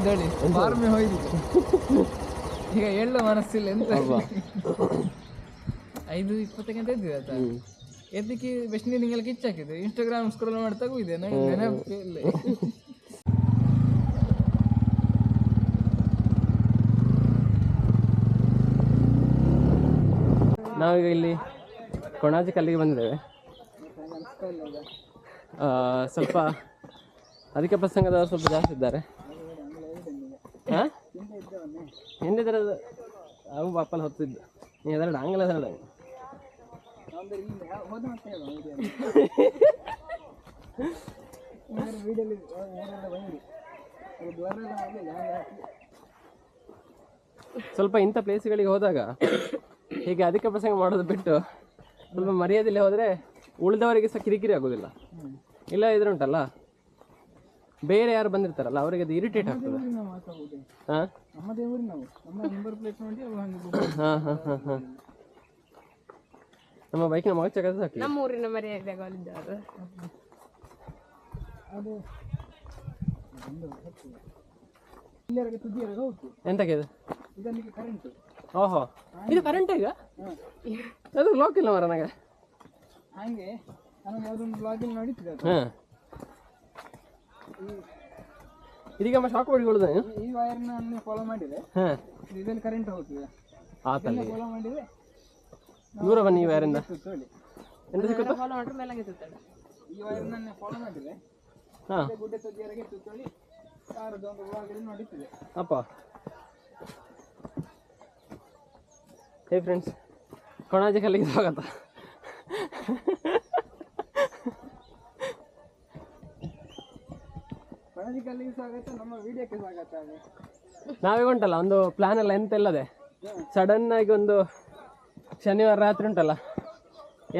ಎಲ್ಲ ಇದೇ ಹೋಯ್ತು. ಈಗ ಎಳ್ಳು ಮನಸ್ಸಿಲ್ಲ ಎಂತ? ಐದು ಇಪ್ಪತ್ತಕ್ಕೆ ಅಂತ ಇದ್ವಿ ಆಯ್ತಾ ಎದ್ದಕ್ಕೆ ಬೆಸ್ಟ್ ನೀರಿಂಗೆಲ್ಲ ಕಿಚ್ಚ ಹಾಕಿದ್ದು? ಇನ್ಸ್ಟಾಗ್ರಾಮ್ ಸ್ಕ್ರೋಲ್ ಮಾಡ್ತಾ ಇದೆ ನನಗೆ ನೆನಪು ಇಲ್ಲ. ನಾವೀಗ ಇಲ್ಲಿ ಕೊಣಾಜಿ ಕಲ್ಲಿಗೆ ಬಂದಿದ್ದೇವೆ. ಸ್ವಲ್ಪ ಅದಕ್ಕೆ ಪ್ರಸಂಗದವರು ಸ್ವಲ್ಪ ಜಾಸ್ತಿ ಇದ್ದಾರೆ. ಹಾಂ? ಹಿಂದಿದ್ರೆ ಅವು ಬಾಪಲ್ಲಿ ಹೊತ್ತಿದ್ದು. ನೀ ಅದರ ಹಂಗಲ್ಲ ಅದರ ಸ್ವಲ್ಪ ಇಂಥ ಪ್ಲೇಸ್ಗಳಿಗೆ ಹೋದಾಗ ಹೀಗೆ ಅಧಿಕ ಪ್ರಸಂಗ ಮಾಡೋದು ಬಿಟ್ಟು ಸ್ವಲ್ಪ ಮರ್ಯಾದಿಲ್ಲ ಹೋದರೆ ಉಳಿದವರಿಗೆ ಸಹ ಕಿರಿಕಿರಿ ಆಗೋದಿಲ್ಲ. ಇಲ್ಲ ಇದ್ರುಂಟಲ್ಲ ಬೇರೆ ಯಾರು ಬಂದಿರ್ತಾರಲ್ಲ ಅವರಿಗೆ ಅದು ಇರಿಟೇಟ್ ಆಗ್ತದೆ. ಹಾಂ ಹಾಂ ಹಾಂ ಹಾಂ ಹಾಂ. ನಮ್ಮ ಬೈಕಿನ ಮಗ ಚಕ ಸಾಕಿ ನಮ್ಮ ಊರಿನ ಮರ್ಯಾದೆ ಹೋಗ್ತು ಎಂತಕ್ಕೆ ಇದು? ಇದನ್ನಿಗೆ ಕರೆಂಟ್ ಓಹೋ ಇದು ಕರೆಂಟ್ ಈಗ? ಅದು ಲಾಕ್ ಇಲ್ಲ ಮರ ನನಗೆ. ಹಾಗೆ ನಾನು ಯಾವುದೊಂದು ಬ್ಲಾಗಿಂಗ್ ನೋಡಿತ್ತು ಅದು. ಹಾಂ. ಇದೀಗ ಶಾಕ್ ಹೊಡಿಕೊಳ್ಳೋದು ಈ ವೈರ್ನ ಫಾಲೋ ಮಾಡಿದೆ. ಹಾಂ. ಇದರಲ್ಲಿ ಕರೆಂಟ್ ಹೋಗ್ತದೆ. ಆತಲ್ಲಿ ಫಾಲೋ ಮಾಡಿದೆ. ದೂರ ಬನ್ನಿ ಈ ಸುತ್ತೋಳಿ ಎಂತ ಸಿಕ್ಕುತ್ತಾ? ಫಾಲೋ ಮಾಡ್ರೆ ಮೇಲಂಗೆ ಸುತ್ತಾಡ ಈ ವೈರ್ನ ಫಾಲೋ ಮಾಡಿದೆ. ಹಾಂ. ಗುಡ್ಡೆ ತುದಿಯರಿಗೆ ಸುತ್ತೋಳಿ ಕಾರದ್ದು ಒಂದು ಬ್ಲಾಗಲ್ಲಿ ನೋಡಿತ್ತದೆ ಅಪ್ಪ. ಹೇ ಫ್ರೆಂಡ್ಸ್ ಕೊಣಾಜಿ ಕಲ್ಲಿಗೆ ಸ್ವಾಗತ. ಪಣಜಿ ಕಲ್ಲಿಗೆ ಸ್ವಾಗತ ನಮ್ಮ ವಿಡಿಯೋಕ್ಕೆ ಸ್ವಾಗತ. ಅದು ನಾವೀಗ ಉಂಟಲ್ಲ ಒಂದು ಪ್ಲಾನ್ ಎಲ್ಲ ಎಂತ ಇಲ್ಲದೆ. ಸಡನ್ ಆಗಿ ಒಂದು ಶನಿವಾರ ರಾತ್ರಿ ಉಂಟಲ್ಲ.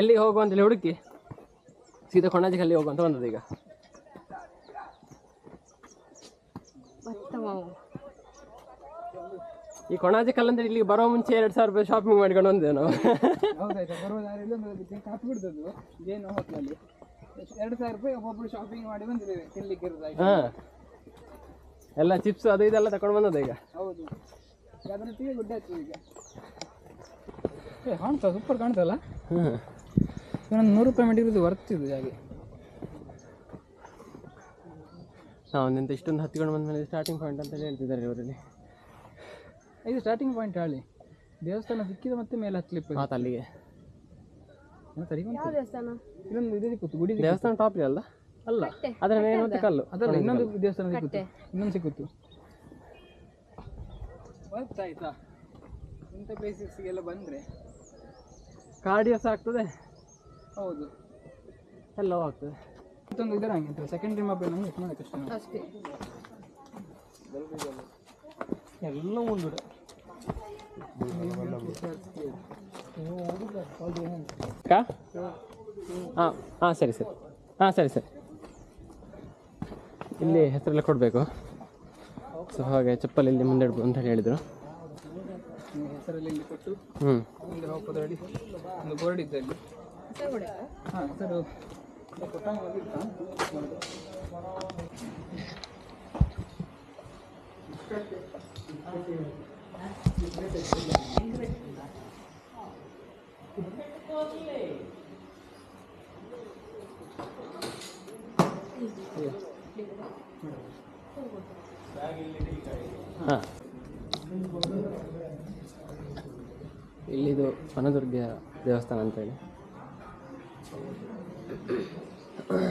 ಎಲ್ಲಿಗೆ ಹೋಗುವ ಅಂತೇಳಿ ಹುಡುಕಿ. ಸೀದಾ ಕೊಣಾಜಿ ಕಲ್ಲಿಗೆ ಹೋಗುವಂತ ಬಂದದ್ದು ಈಗ. ಈ ಕೊಣಾಜಿ ಕಲ್ ಅಂದ್ರೆ ಇಲ್ಲಿಗೆ ಬರೋ ಮುಂಚೆ ಎರಡು ಸಾವಿರ ರೂಪಾಯಿ ಶಾಪಿಂಗ್ ಮಾಡ್ಕೊಂಡು ಬಂದೇವು ನಾವು ಎರಡು ಸಾವಿರ ರೂಪಾಯಿ ಒಬ್ಬೊಬ್ರು ಶಾಪಿಂಗ್ ಮಾಡಿ ಬಂದಿದ್ದೇವೆ ತಿನ್ಲಿಕ್ಕೆ ಹಾಂ. ಎಲ್ಲ ಚಿಪ್ಸ್ ಅದು ಇದೆಲ್ಲ ತಗೊಂಡು ಬಂದದ್ದು ಈಗ? ಹೌದು. ಅದರೊಟ್ಟಿಗೆ ಗುಡ್ಡೆ ಹಚ್ಚು ಈಗ. ಏ ಕಾಣ್ತಾ ಸೂಪರ್ ಕಾಣ್ತಲ್ಲ? ಹ್ಞೂ ಇನ್ನೊಂದು ನೂರು ರೂಪಾಯಿ ಮಾಡಿರೋದು ವರ್ತಿದ್ದು ಹಾಗೆ. ನಾವು ಒಂದಿಂತ ಇಷ್ಟೊಂದು ಹತ್ಕೊಂಡು ಬಂದ ಮೇಲೆ ಸ್ಟಾರ್ಟಿಂಗ್ ಪಾಯಿಂಟ್ ಅಂತ ಹೇಳ್ತಿದ್ದಾರೆ ಇವರಲ್ಲಿ. ಇದು ಸ್ಟಾರ್ಟಿಂಗ್ ಪಾಯಿಂಟ್ ಹೇಳಿ. ದೇವಸ್ಥಾನ ಸಿಕ್ಕಿದ ಮತ್ತೆ ಮೇಲೆ ಹತ್ತಲಿಕ್ಕೆ ಅಲ್ಲಿಗೆ ಯಾವ ದೇವಸ್ಥಾನ? ಇದೊಂದು ಇದು ಸಿಕ್ಕುತ್ತು ಗುಡಿ ದೇವಸ್ಥಾನ ಟಾಪ್ ಅಲ್ಲ? ಅಲ್ಲ ಅದರ ಮೇಲೆ ಮತ್ತೆ ಕಲ್ಲು. ಅದಲ್ಲ ಇನ್ನೊಂದು ದೇವಸ್ಥಾನ ಸಿಗುತ್ತೆ ಇನ್ನೊಂದು ಸಿಗುತ್ತೆ ಗೊತ್ತಾಯ್ತಾ ಇಂಥ ಪ್ಲೇಸಸ್ಗೆಲ್ಲ ಬಂದರೆ? ಕಾರ್ಡಿಯೋ ಸಹ ಆಗ್ತದೆ? ಹೌದು. ಎಲ್ಲ ಆಗ್ತದೆ. ಮತ್ತೊಂದು ಇದರ ಹಂಗೆ ಸೆಕೆಂಡ್ರಿ ಮೊಬೈಲ್ ಹಂಗೆ ತುಂಬ ಕಷ್ಟ ಅಷ್ಟೇ. ಎಲ್ಲ ಮುಂದುಡೆ ಹಾಂ ಹಾಂ ಸರಿ ಸರಿ. ಹಾಂ ಸರಿ ಸರಿ. ಇಲ್ಲಿ ಹೆಸರೆಲ್ಲ ಕೊಡಬೇಕು. ಸೊ ಹಾಗೆ ಚಪ್ಪಲಿ ಇಲ್ಲಿ ಮುಂದೆ ಇಡ್ಬೋದು ಅಂತ ಹೇಳಿ ಹೇಳಿದರು. ಕೊಟ್ಟು ಹ್ಞೂ ಹಾಂ ಸರ್ ಹಾಂ. ಇಲ್ಲಿದು ಹೊನದುರ್ಗ ದೇವಸ್ಥಾನ ಅಂತೇಳಿ ಹ್ಞೂ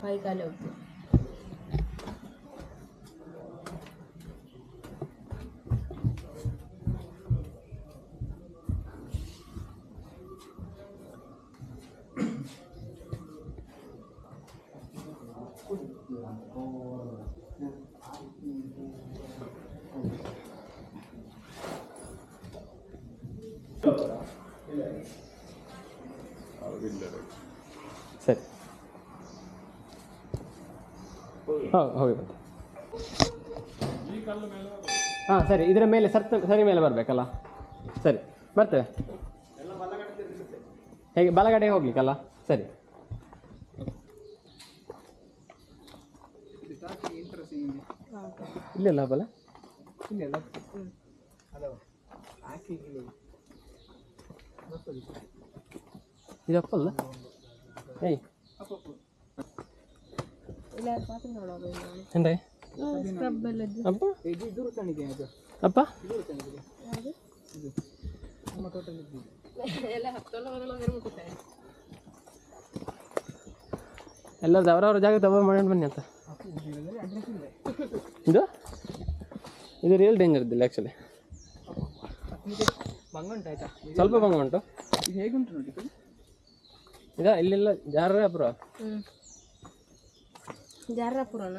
ಕೈ ಕಾಲು ಹೋಗ್ತು ಹೋಗಿ ಬನ್ನಿ ಹಾಂ ಸರಿ. ಇದರ ಮೇಲೆ ಸರ್ತ ಸರಿ ಮೇಲೆ ಬರಬೇಕಲ್ಲ? ಸರಿ. ಬರ್ತೇವೆ ಹೇಗೆ ಬಲಗಡೆ ಹೋಗ್ಲಿಕ್ಕಲ್ಲ? ಸರಿ. ಇಲ್ಲ ಇಲ್ಲಿಲ್ಲ ಬಲ? ಇಲ್ಲ ಅಲ್ಲ. ಹಲೋ. ಹಾಕಿ ಇಲ್ಲಿ. ಇದಪ್ಪಲ್ಲ? ಏಯ್. ಅಪ್ಪ? ಅಪ್ಪ. ಅಪ್ಪ. ಎಲ್ಲ ಎಲ್ಲರದ್ದು ಅವರವ್ರ ಜಾಗ ತಗೋ ಮಾಡಿ ಬನ್ನಿ ಅಂತ. ಇದು. ಇದು? ರಿಯಲ್ ಡೇಂಜರ್ ಇದ್ದಿಲ್ಲ ಆ್ಯಕ್ಚುಲಿ ಸ್ವಲ್ಪ ಭಂಗ ಉಂಟು. ಇದು ಹೇಗುಂಟು ನೋಡಿ ಇದು? ಇಲ್ಲೆಲ್ಲ ಜಾರ ಅಪ್ರ ಜಾರಪುರನ.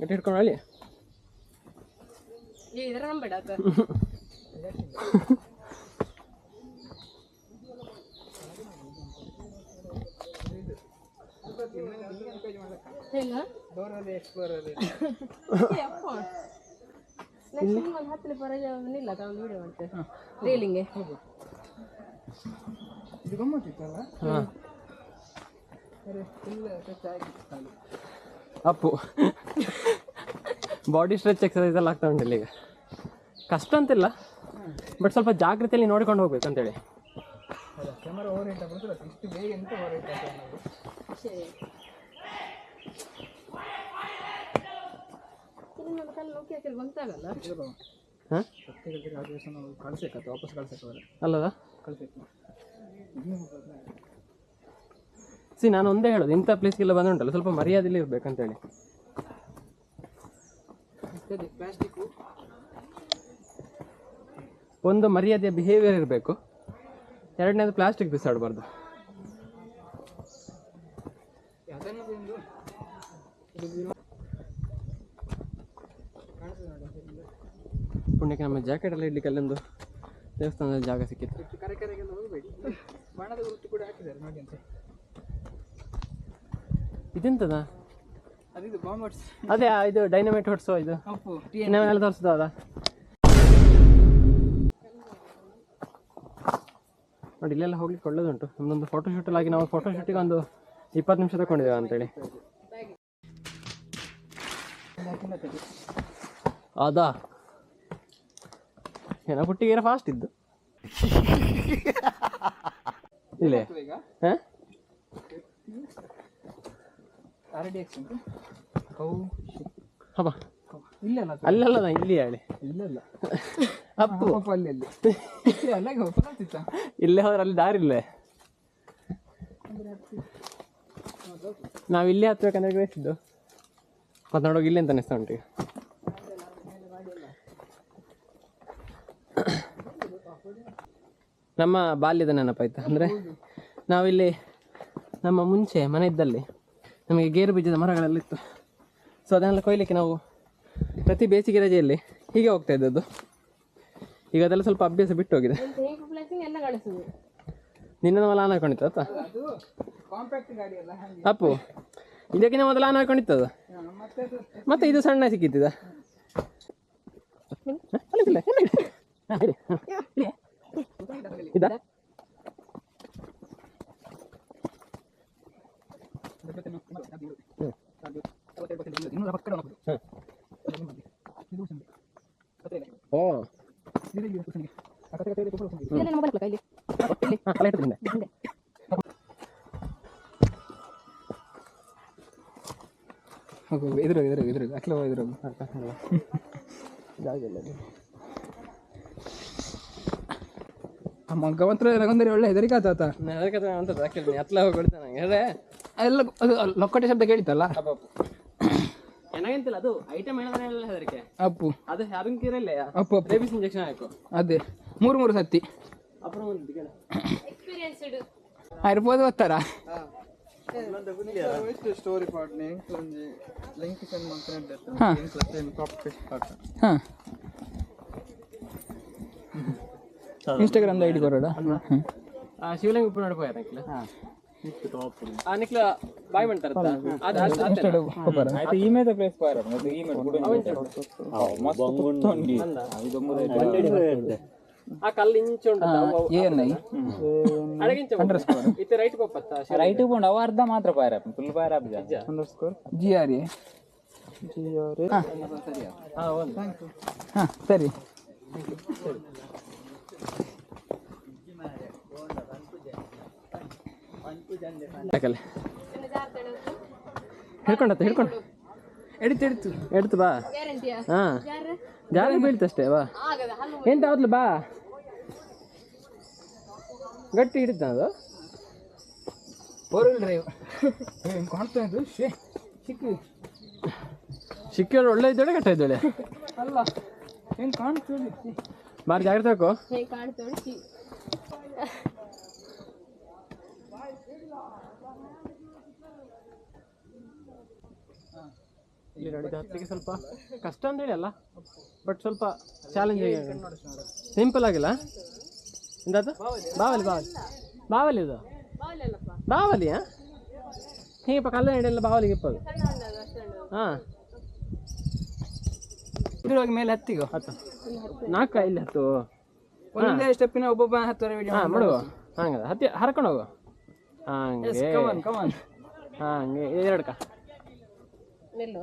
ಗಟ್ಟಿ ಹಿಡ್ಕೊಂಡು ಏ ಇದರ ನಂಬೇಡ ಹತ್ತನೇ ಪರಜ ಇಲ್ಲ ಒಂದು ವಿಡಿಯೋ ಮಾಡ್ತೇವೆ. ರೀಲಿಂಗೆ ಇದು ಗಮ್ಮತ್ತಿತ್ತಲ್ಲ ಹಾಂ ಅರೆ ಫುಲ್ ಟಚ್ ಆಗಿತ್ತು ಕಾಲು ಅಪ್ಪು. ಬಾಡಿ ಸ್ಟ್ರೆಚ್ ಎಕ್ಸಸೈಸ್ ಎಲ್ಲ ಆಗ್ತಾ ಉಂಟು ಈಗ ಕಷ್ಟ ಅಂತಿಲ್ಲ ಬಟ್ ಸ್ವಲ್ಪ ಜಾಗ್ರತೆಯಲ್ಲಿ ನೋಡಿಕೊಂಡು ಹೋಗ್ಬೇಕು ಅಂತೇಳಿ ಅಲ್ಲದ? ಸಿ ನಾನು ಒಂದೇ ಹೇಳೋದು. ಇಂಥ ಪ್ಲೇಸ್ಗೆಲ್ಲ ಬಂದುಂಟಲ್ಲ ಸ್ವಲ್ಪ ಮರ್ಯಾದೆಲ್ಲ ಇರಬೇಕಂತೇಳಿ. ಒಂದು ಮರ್ಯಾದೆಯ ಬಿಹೇವಿಯರ್ ಇರಬೇಕು. ಎರಡನೇದು ಪ್ಲಾಸ್ಟಿಕ್ ಬಿಸಾಡಬಾರ್ದು. ಪುಣ್ಯಕ್ಕೆ ನಮ್ಮ ಜಾಕೆಟ್ ಎಲ್ಲ ಇಡ್ಲಿಕ್ಕೆ ಅಲ್ಲೊಂದು ದೇವಸ್ಥಾನದಲ್ಲಿ ಜಾಗ ಸಿಕ್ಕಿತ್ತು. ಹೆಚ್ಚು ಕರೆ ಕರೆಗೆಲ್ಲ ಹೋಗಬೇಡಿ. ಬಾಣದ ಗುರುತು ಕೂಡ ಹಾಕಿದ್ದಾರೆ, ನೋಡಿ ಅಂತ. ಇದೆಂತದ? ಅದೇ ಇದು ಡೈನಮೈಟ್ ಹೊಡ್ಸೋ ಇದು. ನಾವೆಲ್ಲ ತೋರಿಸ್ದು ಅದ ನೋಡಿ ಇಲ್ಲೆಲ್ಲ ಹೋಗ್ಲಿಕ್ಕೆ ಒಳ್ಳೇದುಂಟು. ನಮ್ದೊಂದು ಫೋಟೋ ಶೂಟಲ್ಲಿ ಆಗಿ ನಾವು ಫೋಟೋ ಶೂಟಿಗೆ ಒಂದು ಇಪ್ಪತ್ತು ನಿಮಿಷ ತಗೊಂಡಿದ್ದೇವೆ ಅಂತೇಳಿ. ಅದಾ? ಏನೋ ಪುಟ್ಟಿಗೆ ಫಾಸ್ಟ್ ಇದ್ದು. ಇಲ್ಲೇ? ಹಾಂ? ಆರ್ ಡಿ ಎಕ್ಸ್ ಉಂಟು. ಕೌ ಹಬ್ಬ. ಇಲ್ಲೆಲ್ಲ ಅಲ್ಲಲ್ಲ ಇಲ್ಲಿ ಹೇಳಿ. ಇಲ್ಲೆಲ್ಲ. ಅಪ್ಪು ಅಪ್ಪ ಅಲ್ಲಿ ಅಲ್ಲಿ. ಇಲ್ಲಿ ಹೋದ್ರೆ ಅಲ್ಲಿ ದಾರಿ ಇಲ್ಲೇ. ನಾವು ಇಲ್ಲೇ ಹತ್ಬೇಕಂದ್ರೆ ಬೇಸಿದ್ದು ಮತ್ತೆ ನೋಡೋಕೆ ಇಲ್ಲೇ ಅಂತ ಅನಿಸ್ತಾ ಉಂಟು ನಮ್ಮ ಬಾಲ್ಯದ ನೆನಪಾಯ್ತು? ಅಂದ್ರೆ ನಾವಿಲ್ಲಿ ನಮ್ಮ ಮುಂಚೆ ಮನೆ ಇದ್ದಲ್ಲಿ ನಮಗೆ ಗೇರು ಬೀಜದ ಮರಗಳೆಲ್ಲ ಇತ್ತು ಸೊ ಅದನ್ನೆಲ್ಲ ಕೊಯ್ಲಿಕ್ಕೆ ನಾವು ಪ್ರತಿ ಬೇಸಿಗೆ ರಜೆಯಲ್ಲಿ ಹೀಗೆ ಹೋಗ್ತಾ ಇದ್ದದ್ದು. ಈಗ ಅದೆಲ್ಲ ಸ್ವಲ್ಪ ಅಭ್ಯಾಸ ಬಿಟ್ಟು ಹೋಗಿದೆ. ನಿನ್ನ ಮೊದಲು ಆನ್ ಹಾಕೊಂಡಿತ್ತು ಆಯ್ತಾ ಅಪ್ಪು, ಇದಕ್ಕಿಂತ ಮೊದಲು ಆನ್ ಹಾಕೊಂಡಿತ್ತದ? ಮತ್ತೆ ಇದು ಸಣ್ಣ ಸಿಕ್ಕಿತ್ತಿದ ಇದ. ಓ ಇದು ಇಲ್ಲಿ ಉಸಂಗಿ. ಆ ಕತೆ ಕತೆ ಇದೆ, ಕುಪ್ಪಳ ಉಸಂಗಿ. ಇಲ್ಲ ಮೊಬೈಲ್ ಹಾಕ್ಲಕ್ಕ ಇಲ್ಲಿ ಹಾಂ ಕಲೆ ಇಟ್ಟಿದ್ದೀನಿ ಹಿಂದೆ ಹೋಗು, ಹೋಗು, ಎದುರು ಎದುರು ಅಕ್ಲ. ಆ ಮಗವಂತರ ಒಳ್ಳೆ ಹೆದರಿಕೆ ಆತ ನಾನು ಅದಕ್ಕೆ ಅದು ಅಂತದ್ದು ಹಾಕಿದ್ದೀನಿ ಹತ್ಲ ಹೋಗಿ ಕೊಡ್ತೇನೆ ನಂಗೆ ಅದೇ ಎಲ್ಲ ಅದು ಲೊಕ್ಕಟೆ ಶಬ್ದ ಕೇಳಿತಲ್ಲ ನನಗೆಂತಿಲ್ಲ ಅದು ಐಟಮ್ ಹೇಳಿದ್ರೆ ಹೆದರಿಕೆ. ಅಪ್ಪು. ಅದು ಹರಂಗಿರಲ್ಲ ಕೇರಲ್ಲ ಅಪ್ಪು ಬೇಬಿಸ್ ಇಂಜೆಕ್ಷನ್ ಹಾಕು. ಅದೇ. ಮೂರು ಮೂರು ಸತ್ತಿ. ಅப்புறம் ಒಂದು ಎಕ್ಸ್ಪೀರಿಯನ್ಸ್ಡ್ ಇರ್ಬೋದು ಬರ್ತಾರಾ ಸ್ಟೋರಿ ಪಾಡ್ನಿ ಒಂಜಿ ಲಿಂಕ್ ಸೆಂಡ್ ಮಾಡ್ಕೊಂಡು ಕಾಪಿ ಪೇಸ್ಟ್ ಮಾಡ್ತಾರೆ ಇನ್ಸ್ಟಾಗ್ರಾಮ್ ಇನ್ಸ್ಟಾಗ್ರಾಮ್ದ ಐಡಿ ಕೊರೋಡ ಶಿವಲಿಂಗ ಉಪ್ಪು ನೋಡ್ಬೋದು ಹಾ. ನಿಕ್ಲ ಬಾಯ್ ಮಾಡ್ತಾರಲ್ಲ ಆಯ್ತು ಈ ಮೇಲೆ ಪ್ಲೇಸ್ ಬಾಯ್ ಮತ್ತೆ ಈ ಮೇಲೆ ಗುಡಿ ಮಸ್ತ್ ಕುತ್ತೊಂಡಿ ಐದು ಮೂರು ಆ ಕಲ್ಲು ಇಂಚು ಇತ್ತೆ ರೈಟ್ ಹೋಗ್ಬತ್ತ ರೈಟ್ ಹೋಗ್ಕೊಂಡು ಅವ ಅರ್ಧ ಮಾತ್ರ ಬಾಯ್ ರಾಪ್ ಫುಲ್ ಬಾಯ್ rap G R A G R A ಹಾಂ ಸರಿ ಹಿಡ್ಕೊಂಡತ್ತ ಹಿಡ್ಕೊಂಡು. ಎಡಿತು ಎಡಿತು ಎಡ್ತು ಬಾ. ಹಾಂ. ಜಾರಿ ಬೀಳ್ತಷ್ಟೇ ಬಾ. ಎಂತ ಅವತ್ಲು ಬಾ. ಗಟ್ಟಿ ಹಿಡಿತ ಅದು? ಕಾಣ್ತಾ ಇದ್ದು ಶೇ ಸಿಕ್ಕಿ ಸಿಕ್ಕಿದ್ರೆ ಒಳ್ಳೆ ಇದ್ದಾಳೆ ಗಟ್ಟ ಇದ್ದಾಳೆ? ಅಲ್ಲ ಏನು ಕಾಣ್ತದೆ ಬಾರಿ ಜಾಗ್ರತೆ ಬೇಕು ಇಲ್ಲಿ ಸ್ವಲ್ಪ ಕಷ್ಟ ಅಂತ ಹೇಳಿ ಅಲ್ಲ? ಬಟ್ ಸ್ವಲ್ಪ ಚಾಲೆಂಜಿಂಗ್ ಸಿಂಪಲ್ ಆಗಿಲ್ಲ? ಎಂತದು ಬಾವಲಿ ಬಾವಲಿ ಬಾವಲಿ. ಇದು ಬಾವಲಿಯಾ? ಹೀಗಪ್ಪ ಕಲ್ಲ ಹಿಡಿಯಲ್ಲ ಬಾವಲಿಗೆ ಇಪ್ಪದು. ಹಾಂ. ಇದ್ರೊಳಗೆ ಮೇಲೆ ಹತ್ತಿಗೋ? ಹತ್ತು. ನಾಲ್ಕು ಇಲ್ಲಿ ಹತ್ತು. ಒಂದೇ ಸ್ಟೆಪ್ಪಿನ ಒಬ್ಬೊಬ್ಬ ಹತ್ತುವರೆ ವಿಡಿಯೋ ಹಾಂ ಮಾಡುವ ಹಂಗದ ಹತ್ತಿ ಹರ್ಕೊಂಡು ಹೋಗು. ಹಾಂ ಹಾಂ ಹಂಗೆ. ಎರಡು ಕ. ನಿಲ್ಲು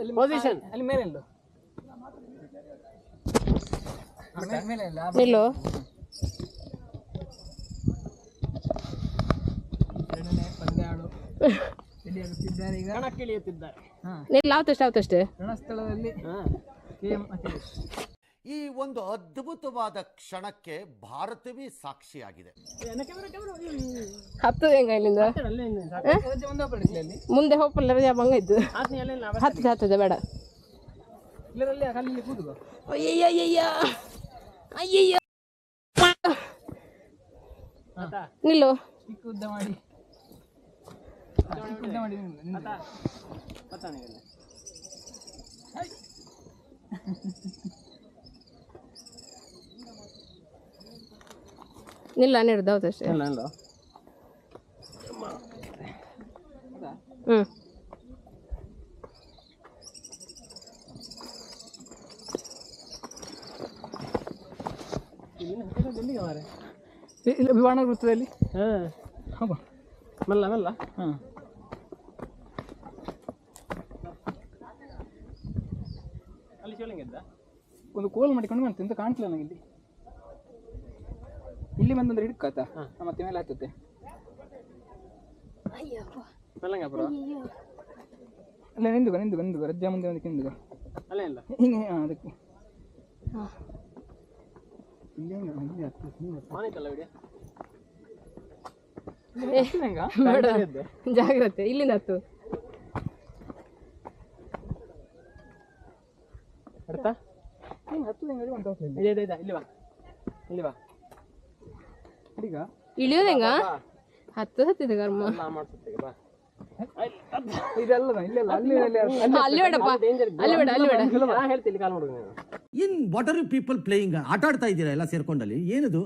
ಅಲ್ಲಿ ಪೊಸಿಷನ್ ಅಲ್ಲಿ ಮೇಲೆ ಇಲ್ಲು. ಮೇಲೆ- ಮೇಲೆ ಇಲ್ಲ ನಿಲ್ಲು ಆವತ್ತಷ್ಟೇ ಆವತ್ತಷ್ಟೇ ರಣಸ್ಥಳದಲ್ಲಿ ಕೆ ಎಂ ಅಖಿಲೇಶ್. ಈ ಒಂದು ಅದ್ಭುತವಾದ ಕ್ಷಣಕ್ಕೆ ಭಾರತವೇ ಸಾಕ್ಷಿಯಾಗಿದೆ. ಹತ್ತದ ಹೆಂಗ ಇಲ್ಲಿಂದ? ಮುಂದೆ ಹೋಗಲ್ಲ ರಜಾ ಬಂಗ ಇದ್ದು. ಹತ್ತದ ಹತ್ತದ ಬೇಡ. ಅಯ್ಯಯ್ಯಯ್ಯ. ಅಯ್ಯಯ್ಯ ನಿಲ್ಲು. ಮಾಡಿ. ಉದ್ದ ಮಾಡಿ ಹಾ, ಚಿಕ್ಕ ಉದ್ದ ಮಾಡಿ ನಿಲ್ಲು, ಇಲ್ಲ ಇಲ್ಲ. ಹ್ಞೂ ಇಲ್ಲ ವಿಮಾನ ವೃತ್ತದಲ್ಲಿ? ಹಾಂ. ಹೌದು ಮೆಲ್ಲ ಮೆಲ್ಲ. ಹಾಂ. ಅಲ್ಲಿ ಶಿವಲಿಂಗ ಇದ್ದ? ಒಂದು ಕೋಲ್ ಮಾಡಿಕೊಂಡು ಬಂತು ಎಂತ ಕಾಣ್ತಿಲ್ಲ ನನಗೆ ಇಲ್ಲಿ ಬಂದಂದ್ರೆ ಹಿಡ್ಕಾತ. ಮತ್ತೆ ಮೇಲೆ ಹತ್ತುತ್ತೆ ಮೆಲ್ಲಂಗಪುರ? ಅಲ್ಲ ನಿಂದು ನಿಂದುಗ ನಿಂದುಗ ರಜ್ಜಾ ಮುಂದೆ ಒಂದಕ್ಕೆ ನಿಂದುಗ ಅಲ್ಲ ಇಲ್ಲ. ಹಿಂಗೆ ಹಾಂ ಅದಕ್ಕೆ. ಜಾಗ್ರತೆ. ಇಲ್ಲಿಂದ ಹತ್ತು ಅರ್ಥ ಹತ್ತು ಇಲ್ಲಿ ಬಾ. ಇಲ್ಲಿ ಬಾ. ಹಿಡಿಗ ಇಳಿಯೋದು ಹೆಂಗ? ಹತ್ತು ಹತ್ತಿದ ಗರ್ಮ ನಾ ಮಾಡ್ಸುತ್ತೀಗ ಬಾ. ಇದೆಲ್ಲ ಇಲ್ಲೆಲ್ಲ ಅಲ್ಲಿ ಅಲ್ಲಿ ಅಲ್ಲಿ ಅಲ್ಲಿ. ಬೇಡಪ್ಪ. ಅಲ್ಲಿ ಬೇಡ ಅಲ್ಲಿ ಬೇಡ. ಹೇಳ್ತೀನಿ ಕಾಲ್ ಹುಡುಗ ನೀನು. In what are you people playing ಆಟ ಆಡ್ತಾ ಇದ್ದೀರಾ ಎಲ್ಲ ಸೇರ್ಕೊಂಡಲ್ಲಿ? ಏನದು?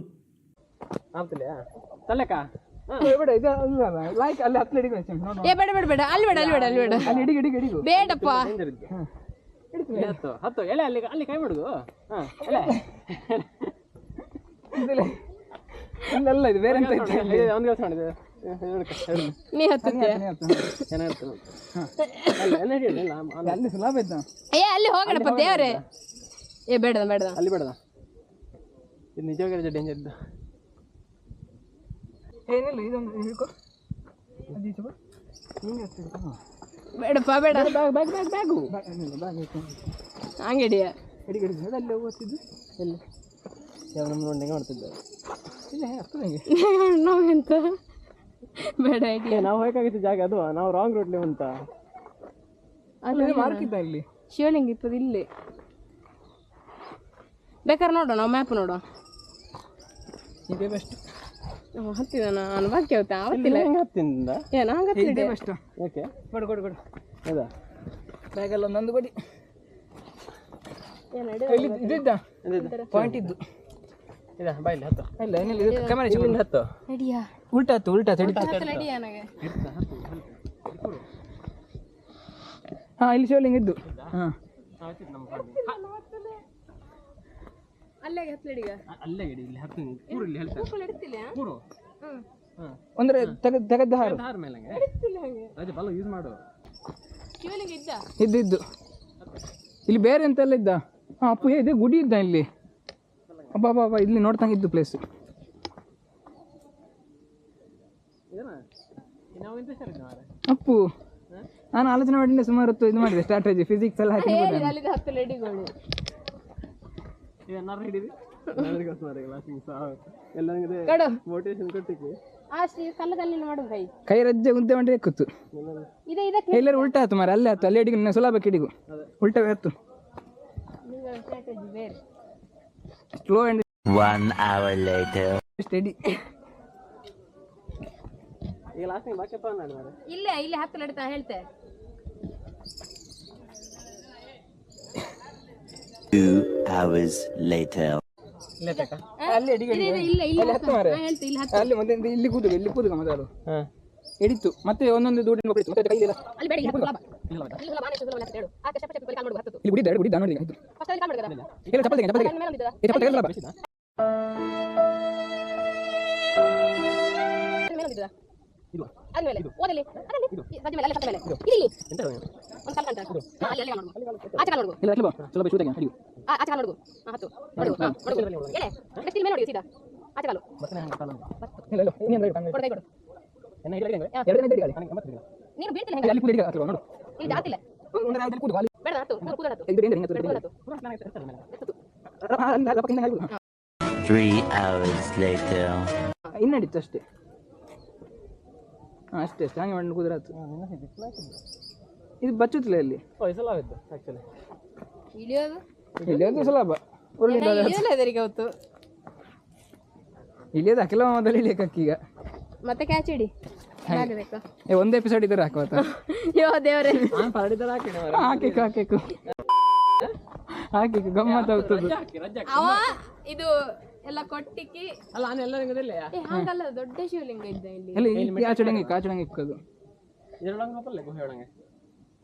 ತಲೆಕ? ಲೈಕ್ ಅಲ್ಲಿ ಹತ್ತು ಹಿಡಿಗ ನೋಡು ಏ ಬೇಡ ಬೇಡ ಬೇಡ. ಅಲ್ಲಿ ಬೇಡ ಅಲ್ಲಿ ಬೇಡ ಅಲ್ಲಿ ಬೇಡ. ಅಲ್ಲಿ ಹಿಡಿಗ ಹಿಡಿಗ ಹಿಡಿಗು. ಬೇಡಪ್ಪ. ಇಲ್ಲಿ ಹತ್ತು ಹತ್ತು. ಎಳೆ ಅಲ್ಲಿ ಅಲ್ಲಿ ಕೈ ಮಾಡುದು ಹಾಂ ಎಳೆ. ಇದೆಲ್ಲ ಇಲ್ಲೆಲ್ಲ ಇದು ಬೇರೆ ಎಂತ ಇತ್ತು ಅಲ್ಲಿ ಒಂದು ಕೆಲಸ ಮಾಡಿದೆ ನೀ ಹತ್ತುತ್ತೀಯ ಏನಾಯ್ತು ಅಲ್ಲ ಎಲ್ಲ ಹಿಡಿಯೋದು ಇಲ್ಲ ಆ- ಆ- ಅಲ್ಲಿ ಸುಲಭ ಇದ್ದ ಏ ಅಲ್ಲಿ ಹೋಗೋಣಪ್ಪ ದೇವ್ರೆ ಏ ಬೇಡದ ಬೇಡದ ಅಲ್ಲಿ ಬೇಡದ ಇದು ನಿಜವಾಗಿ ಡೇಂಜರ್ ಇದ್ದು ಏನಿಲ್ಲ ಇದೊಂದು ಹಿಡ್ಕೊ ಅದು ಈಚೆ ಬಾ ಹಿಂಗೆ ಹತ್ತು ಹಿಡ್ಕೊ. ಹಾ. ಬೇಡಪ್ಪ ಬೇಡ bag bag bag bag bag ಏನಿಲ್ಲ ಬ್ಯಾಗ್ ಹಿಡ್ಕೊಂಡು ಹಂಗಿಡಿಯ ಹಿಡಿಗ ಹಿಡಿಗ ಅದು ಅಲ್ಲಿ ಓದ್ತಿದ್ದು ಎಲ್ಲಿ ಯಾವ ನಮ್ಮ ನೋಡಿಗೆ ಮಾಡ್ತಿದ್ದೆ ಇಲ್ಲ ಹತ್ತು ಹೆಂಗೆ ನಾವು ಎಂತ? ಬೇಡ ಐಡಿಯಾ ನಾವು ಹೋಗಕ್ಕಾಗಿತ್ತು ಜಾಗ ಅದು ನಾವು ರಾಂಗ್ ರೂಟ್ಲಿ ಅಂತ. ಅಲ್ಲಿ ಮಾರ್ಕ್ ಇದ್ದ ಇಲ್ಲಿ ಶಿವಲಿಂಗ ಇಲ್ಲಿ. ಬೇಕಾದ್ರೆ ನೋಡೋಣ ನಾವು ಮ್ಯಾಪ್ ನೋಡೋಣ ಇದೇ ಬೆಸ್ಟ್ ಹ್ಮ್, ಹತ್ತಿದ ನಾನು ಬಾಕಿ ಹೋಗ್ತಾ ಅವತ್ತಿಲ್ಲ ಹೆಂಗೆ ಹತ್ತಿಂದ? ಏ ಹತ್ತಿದೆ ಬೆಸ್ಟ್ ಯಾಕೆ? ಕೊಡು ಕೊಡು ಕೊಡು ಹೌದಾ? ಬ್ಯಾಗಲ್ಲಿ ಒಂದೊಂದು ಕೊಡಿ ಏನು ಇಲ್ಲಿ ಇದ್ದಿದ್ದ? ಪಾಯಿಂಟ್ ಇದ್ದು. ಇದೆ ಬಾಯಿಲಿ ಹತ್ತು. ಇಲ್ಲ ಏನಿಲ್ಲ ಇದು ಕ್ಯಾಮರಾ ಇಲ್ಲಿಂದ ಹತ್ತು. ಅಡಿಯಾ ಉಲ್ಟಾ ಹತ್ತು ಉಲ್ಟಾ ನನಗೆ? ಹಾಂ ಇಲ್ಲಿ ಶಿವಲಿಂಗ ಇದ್ದು. ಹಾಂ. ನಮ್ಮ ಅಲ್ಲೇ ಹತ್ತಲಿಡಿಗ ಅಲ್ಲೇ ಇಡಿ ಇಲ್ಲಿ ಹತ್ತು ಇಲ್ಲಿ ಹೇಳ್ತಾರೆ ಇಡ್ತಿಲ್ಲ ಅಂದ್ರೆ ತೆಗೆದ್ ತೆಗೆದ ಹಾರು. ಹಾರ ಮೇಲೆ ಹಂಗೆ. ಇಡ್ತಿಲ್ಲ ಅದೇ ಬಲ್ಲ ಯೂಸ್ ಮಾಡು. ಶಿವಲಿಂಗ ಇದ್ದ? ಇದ್ದು ಇದ್ದು ಇಲ್ಲಿ ಬೇರೆ ಎಂತೆಲ್ಲ ಇದ್ದ? ಹಾಂ ಅಪ್ಪು ಇದೆ ಗುಡಿ ಇದ್ದ ಇಲ್ಲಿ. ಅಬ್ಬಾ ಅಬ್ಬ ಅಬ್ಬಾ ಇಲ್ಲಿ ಪ್ಲೇಸ್ ಇಂಟ್ರೆಸ್ಟ್ ಇರುತ್ತೆ ಮಾರೆ ಅಪ್ಪು. ನಾನು ಆಲೋಚನೆ ಮಾಡಿದ್ರೆ ಸುಮಾರು ಹೊತ್ತು ಇದು ಮಾಡಿದೆ ಸ್ಟ್ರಾಟಜಿ ಫಿಸಿಕ್ಸ್ ಎಲ್ಲ ಹಾಕಿ ಕೈ. ಕೈ ರಜ್ಜೆ ಉದ್ದೆ ಮಾಡಿ ಕೂತು. ಎಲ್ಲರೂ. ಉಲ್ಟಾ ಆಯ್ತು ಮಾರ ಅಲ್ಲೇ ಆಯ್ತು ಅಲ್ಲಿ ಅಡಿಗೆ ಸುಲಭ ಕಿಡಿಗು ಉಲ್ಟವೇ ಆಯ್ತು. ನಿಂಗಳ ಸ್ಟ್ರಾಟಜಿ ಬೇರೆ. Slow and One hour later. Study ಈಗ ಲಾಸ್ಟಿಂಗ್ ಬಾಕಪ್ಪ ನಾನು ಮಾರೆ ಇಲ್ಲೇ ಇಲ್ಲಿ ಹತ್ತು ಲಡಿತ ಹೇಳ್ತೆ. Two hours later. ಅಲ್ಲಿ ಅಡಿಗೆ ಇದೆ, ಇದೆ, ಇಲ್ಲ ಇಲ್ಲಿ ಅಲ್ಲಿ ಹತ್ತು ಮಾರೆ. ಹೇಳ್ತೆ ಇಲ್ಲಿ ಹತ್ತು. ಅಲ್ಲಿ ಮತ್ತೆ ಇಲ್ಲಿ ಕೂದುಗ ಇಲ್ಲಿ ಕೂದುಗ ಮೊದಲು ಎಡಿತು ಮತ್ತೆ ಒಂದೊಂದು ದುಡ್ಡಿನ ಬಿಡಿತು ಮತ್ತೆ ಕೈಲಿಲ್ಲ ಅಲ್ಲಿ ಬೇಡ ಇಲ್ಲಿ ಹತ್ತು ಸುಲಭ ಇಲ್ಲಿ ಸುಲಭ ಆನೆ ಸುಲಭ ಅಂತ ಹೇಳು ಆ ಕಷ್ಟ ಪಚ್ಚ ಕಾಲ್ ಮಾಡುವ ಹತ್ತು ಇಲ್ಲಿ ಗುಡಿ ಎರಡು ಗುಡಿ ದಾನ ಆಯ್ತು ಫಸ್ಟ್ ಅಲ್ಲಿ ಕಾಲ್ ಮಾಡುವ ಇಲ್ಲ ಚಪ್ಪಲ್ ತೆಗೆ ಚಪ್ಪಲ್ ತೆಗೆ ಮೇಲೆ ಒಂದಿದ್ದದ ಏ, ಚಪ್ಪಲ್ ತೆಗೆ ಸುಲಭ ಮೇಲೆ ಒಂದಿದ್ದದ ಅದ್ಮೇಲೆ ಓದಲ್ಲಿ ಅದರಲ್ಲಿ ಸಜ್ಜೆ ಮೇಲೆ ಅಲ್ಲಿ ಸಜ್ಜೆ ಮೇಲೆ ಇಲ್ಲಿ ಇಲ್ಲಿ ಎಂತ ಒಂದು ಕಾಲ್ ಕಾಣ್ತಾ ಹಾ, ಅಲ್ಲಿ ಅಲ್ಲಿ ನೋಡು ಆಚೆ ಕಾಲ್ ನೋಡು ಇಲ್ಲ ಸುಲಭ ಸುಲಭ ಶೂ ತೆಗೆ ಅಡಿಗೆ ಆ, ಆಚೆ ಕಾಲ್ ನೋಡು ಹಾ ಹತ್ತು ನೋಡು ಹಾ ನೋಡು ಎಳೆ ನೆಕ್ಸ್ಟ್ ಇಲ್ಲಿ ಮೇಲೆ ನೋಡಿ ಸೀದಾ ಆಚೆ ಕಾಲು ಇಲ್ಲ ಇಲ್ಲ ಇನ್ನೇನು ಬೇಕು ತಂದೆ ಕೊಡು ಕೈ ಕೊಡು ಎನ್ನ ಇಲ್ಲ ಇಲ್ಲ ಎರಡನೇ ಅಡಿಗೆ ಅಲ್ಲಿ ನನಗೆ ಮತ್ತೆ ನೀನು ಬೀಳ್ತಿಲ್ಲ ಅಲ್ಲಿ ಹೆಂಗೆ ಅಲ್ಲಿ ಕೂದಿಗೆ ಹತ್ತಿರ ನೋಡು ಇಲ್ಲಿ ಜಾತಿಲ್ಲ ಬೇಡ later. ಇನ್ನಡಿತ್ತು ಅಷ್ಟೇ. ಹಾಂ ಅಷ್ಟೇ ಅಷ್ಟೇ. ಹಂಗೆ ಮಾಡಿ ಕುದುರಾತು ಇದು ಬಚ್ಚುತ್ತಿಲ್ಲ ಇಲ್ಲಿ. ಆಗುತ್ತೆ ಆ್ಯಕ್ಚುಲಿ ಇಳಿಯೋದು? ಇಳಿಯೋದು ಸುಲಭ. ಅವತ್ತು? ಇಳಿಯೋದು ಕೆಲವು ಮೊದಲು ಇಳಿಯಕ್ಕೀಗ ಮತ್ತೆ ಕ್ಯಾಚ್ ಹಿಡಿ ಏ ಒಂದು ಎಪಿಸೋಡ್ ಇದ್ರೆ ಹಾಕುವತ್ತ ಯೋ ದೇವರೇ. ಹಾಕಿಕ್ಕು ಹಾಕಿಕ್ಕು ಹಾಕಿಕ್ಕು ಗಮ್ಮತ್ ಆಗ್ತದೆ. ಅವ ಇದು ಎಲ್ಲ ಕೊಟ್ಟಿಕ್ಕಿ ಅಲ್ಲ ನಾನು ಎಲ್ಲರಿಗೂ ಗೊತ್ತಿಲ್ಲ ಏ ಹಾಗಲ್ಲ ದೊಡ್ಡ ಶಿವಲಿಂಗ ಇದ್ದ ಇಲ್ಲಿ. ಇಲ್ಲಿ ಆಚಡಂಗೆ ಇಕ್ಕದು. ಇದರೊಳಗೆ ಹೋಗಲ್ಲ ಗುಹೆ ಒಳಗೆ?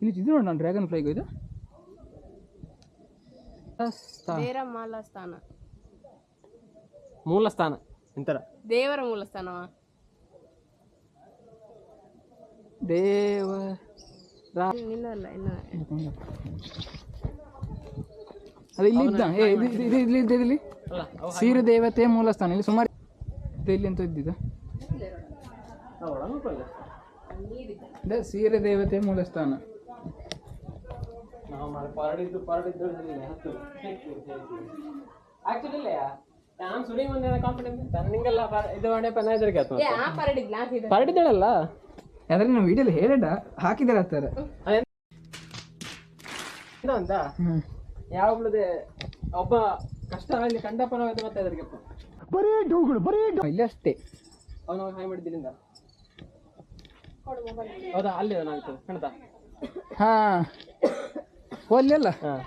ಇಲ್ಲಿ ಇದು ನೋಡಿ ನಾನು ಡ್ರ್ಯಾಗನ್ ಫ್ಲೈಗೂ ಇದು? ದೇವರ ಮಾಲ ಸ್ಥಾನ ಮೂಲ ಸ್ಥಾನ ಇಂತರ ದೇವರ ಮೂಲ ಸ್ಥಾನವ ದೇವ ಅದು ಇಲ್ಲಿ ಇದ್ದ. ಏ ಇದು ಇದು ಇಲ್ಲಿ ಇದ್ದ ಇಲ್ಲಿ ಸೀರು ದೇವತೆ ಮೂಲ ಸ್ಥಾನ. ಇಲ್ಲಿ ಸುಮಾರು ಇದು ಇಲ್ಲಿ ಅಂತ ಇದ್ದಿದ್ದ. ಸೀರೆ ದೇವತೆ ಮೂಲ ಸ್ಥಾನ. ನಾವು ಮಾಡಿ ಪರಡಿದ್ದು ಪರಡಿದ್ದು ಹತ್ತು ಆಕ್ಚುಲಿ ಇಲ್ಲ ನಾನು ಸುಡಿ ಮುಂದೆ ಕಾನ್ಫಿಡೆನ್ಸ್ ನಿಂಗೆಲ್ಲ ಪರ- ಇದು ಮಾಡಿ ಪನ್ನ ಹೆದರಿಕೆ ಆಯ್ತು ಏ ಆ ಪರಡಿ ಗ್ಲಾಸ್ ಇದೆ ಪರಡಿದ್ದಾಳಲ್ಲ ಯಾವ್ದಾದ್ರೆ ನಾವು ವಿಡಿಯೋಲಿ ಹೇಳಿದ ಹಾಕಿದಾರೆ ಆ ಥರ ಅಂತ ಒಬ್ಬ ಯಾವಾಗ್ಲೂ ಒಬ್ಬ ಕಷ್ಟ ಅಲ್ಲಿ ಬರೀ ಮತ್ತೆ ಬರೀ ಇಲ್ಲ ಅಷ್ಟೇ. ಅವನು ಹಾಯ್ ಮಾಡಿದ್ದಿಲ್ಲಿಂದ ಹೌದಾ ಅಲ್ಲಿ ಏನಾಗ್ತದೆ ಕಣದ. ಹಾ. ಓ ಅಲ್ಲಿ ಅಲ್ಲ? ಹಾಂ.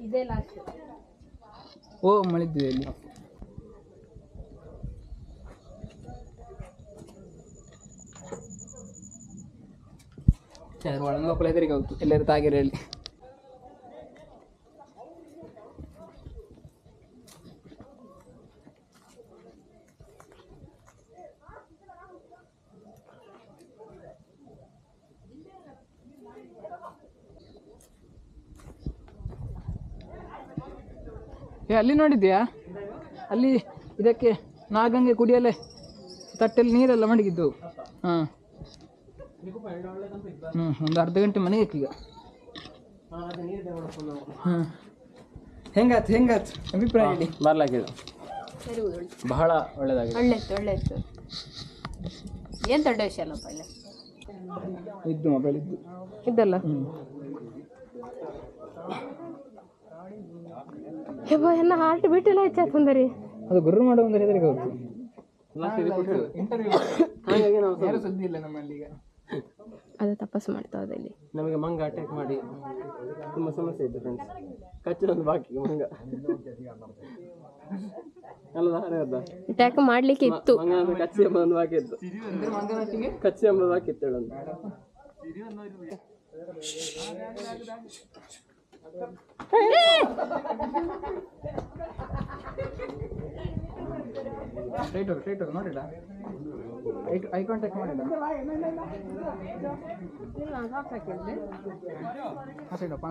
ಇದೇ ಲಾಸ್ಟ್ ಓ ಮಳಿದ್ದಿದೆ ಇಲ್ಲಿ ಒಳಗೆ ಒಬ್ಬಳ ಹೆದರಿಗೆ ಹೋಗ್ತು ಎಲ್ಲರೂ ಹೇಳಿ ಏ, ಅಲ್ಲಿ ನೋಡಿದ್ಯಾ? ಅಲ್ಲಿ ಇದಕ್ಕೆ ನಾಗಂಗೆ ಕುಡಿಯಲೇ ತಟ್ಟೆಯಲ್ಲಿ ನೀರೆಲ್ಲ ಮಡಗಿದ್ದು. ಹಾಂ. ಹ್ಞೂ ಒಂದು ಅರ್ಧ ಗಂಟೆ ಮನೆಗೆ ಈಗ ಹಾಂ ಹೆಂಗಾತು ಹೆಂಗಾತು? ಅಭಿಪ್ರಾಯ ಹೇಳಿ. ಒಳ್ಳೆ ಬಹಳ ಒಳ್ಳೇದಾಗಿದೆ. ಒಳ್ಳೆ ಒಳ್ಳೆತ್ತು. ಒಳ್ಳೆ ಇತ್ತು ಏನು ದೊಡ್ಡ ವಿಷಯ ಅಲ್ಲಪ್ಪ ಇಲ್ಲ? ಇದ್ದು ಮೊಬೈಲ್ ಇದ್ದು. ಇದ್ದಲ್ಲ ಯವ್ವ ಎನ್ನ ಹಾರ್ಟ್ ಬಿಟ್ಟಿಲ್ಲ ಅಂದರಿ ಅದು ಗುರು ಮಾಡೋ ಒಂದು ಹೆದರಿಗೆ ಹೋಗ್ತೀವಿ ಇಂಟರ್ವ್ಯೂ ಯಾರು ಸುದ್ದಿ ಇಲ್ಲ ನಮ್ಮಲ್ಲಿ ಈಗ. ಅದು ತಪಸ್ಸು ಮಾಡ್ತಾ ಹೋದ ಇಲ್ಲಿ. ನಮಗೆ ಮಂಗ ಅಟ್ಯಾಕ್ ಮಾಡಿ. ತುಂಬ ಸಮಸ್ಯೆ ಇತ್ತು ಫ್ರೆಂಡ್ಸ್ ಕಚ್ಚಿದೊಂದು ಬಾಕಿ ಮಂಗ. ಅಲ್ಲದ ಅದ. ಅಟ್ಯಾಕ್ ಮಾಡ್ಲಿಕ್ಕೆ ಇತ್ತು. ಮಂಗ ಅಂದ್ರೆ ಕಚ್ಚಿ ಎಂಬ ಒಂದು ಬಾಕಿ ಇತ್ತು. ಕಚ್ಚಿ ಎಂಬ ಬಾಕಿ ಇತ್ತು ಹೇಳೊಂದು ಸ್ಟ್ರೈಟ್ ಹೋಗಿ ಸ್ಟ್ರೈಟ್ ಹೋಗಿ ನೋಡಿಲ್ಲ? ಐ ಐ ಕಾಂಟ್ಯಾಕ್ಟ್ ಮಾಡಿಲ್ಲ? ಪಲ್ಯ ಆ ಸೈಡ್ ಹೋಗಿ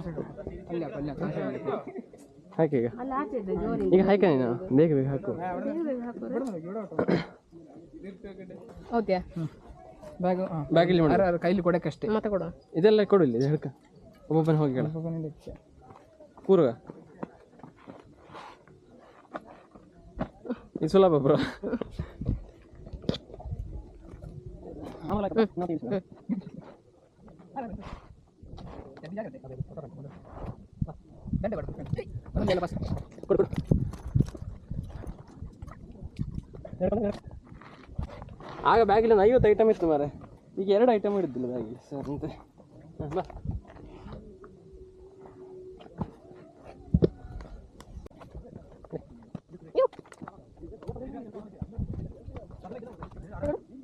ಅಲ್ಲಿ ಹಾಕು ಈಗ. ಈಗ ಹಾಕ ನೀನು? ಬೇಗ ಬೇಗ ಹಾಕು. ಹೌದ್ಯಾ ಬ್ಯಾಗ್ ಬ್ಯಾಗ್ ಇಲ್ಲಿ ಮಾಡಿ. ಅದು ಕೈಲಿ ಕೊಡಕ್ಕಷ್ಟೇ ಮತ್ತೆ ಕೊಡು. ಇದೆಲ್ಲ ಕೊಡು ಇಲ್ಲಿ ಹೇಳ್ಕ. ಒಬ್ಬೊಬ್ಬನ ಹೋಗಿ ಕೂರುಗ. ಇದು ಸುಲಭ ಬ್ರೋ ಆಗ ಬ್ಯಾಗಲ್ಲಿ ಐವತ್ತು ಐಟಮ್ ಇತ್ತು ಮಾರೆ ಈಗ ಎರಡು ಐಟಮ್ ಹಿಡಿದಿಲ್ಲ ಬ್ಯಾಗಿಗೆ ಸರ್ ಅಂತೆ ಬಾ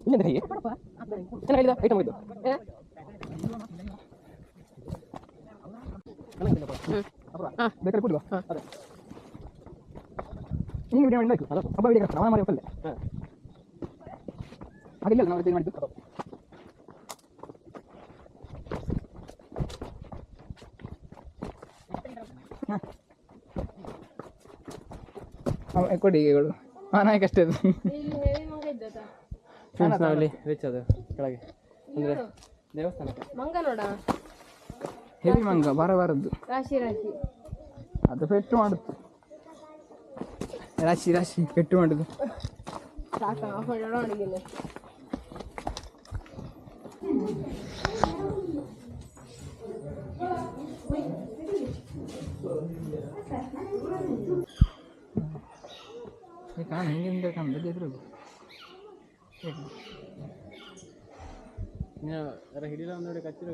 ಇನ್ನೆಂತ ಹೀಗೆ ಚೆನ್ನಾಗಿ ಹೇಳಿದ ಐಟಮ್ ಇದ್ದು ಬೇಕಾದ್ರೆ ಕೊಡುವ ಅದೇ ಹಿಂಗೆ ವಿಡಿಯೋ ಮಾಡಿದ್ದು ಅಲ್ಲ ಹಬ್ಬ ವಿಡಿಯೋ ನಾವು ಮಾಡಿ ಒಪ್ಪಲ್ಲ ಹಾಗಿಲ್ಲ ನಾವು ಇದು ಮಾಡಿದ್ದು ಹಾಂ ಕೊಡಿ ಈಗ ಹೇಳು ಹಾಂ ನಾಯಕ ಅಷ್ಟೇ ಅದು ಇಲ್ಲಿ ಹೇಳಿ ಮಂಗ ಇದ್ದದ ಫ್ರೆಂಡ್ಸ್ ನಾವಿಲ್ಲಿ ರೀಚ್ ಅದು ಕೆಳಗೆ. ಅಂದರೆ ದೇವಸ್ಥಾನಕ್ಕೆ ಮಂಗ ನೋಡ. ಹೆವಿ ಮಂಗ ಬಾರ ಬಾರದ್ದು ರಾಶಿ ರಾಶಿ. ಅದು ಪೆಟ್ಟು ಮಾಡುತ್ತೆ ರಾಶಿ ರಾಶಿ ಪೆಟ್ಟು ಮಾಡುದು. ಕಾಣ ಹಿಂಗೆ ಕಾಣ್ಬೇಕು ಎದುರು ನೀನು ಹಿಡಿಲ್ಲ ನೋಡಿ ಕಚ್ಚಿರೋ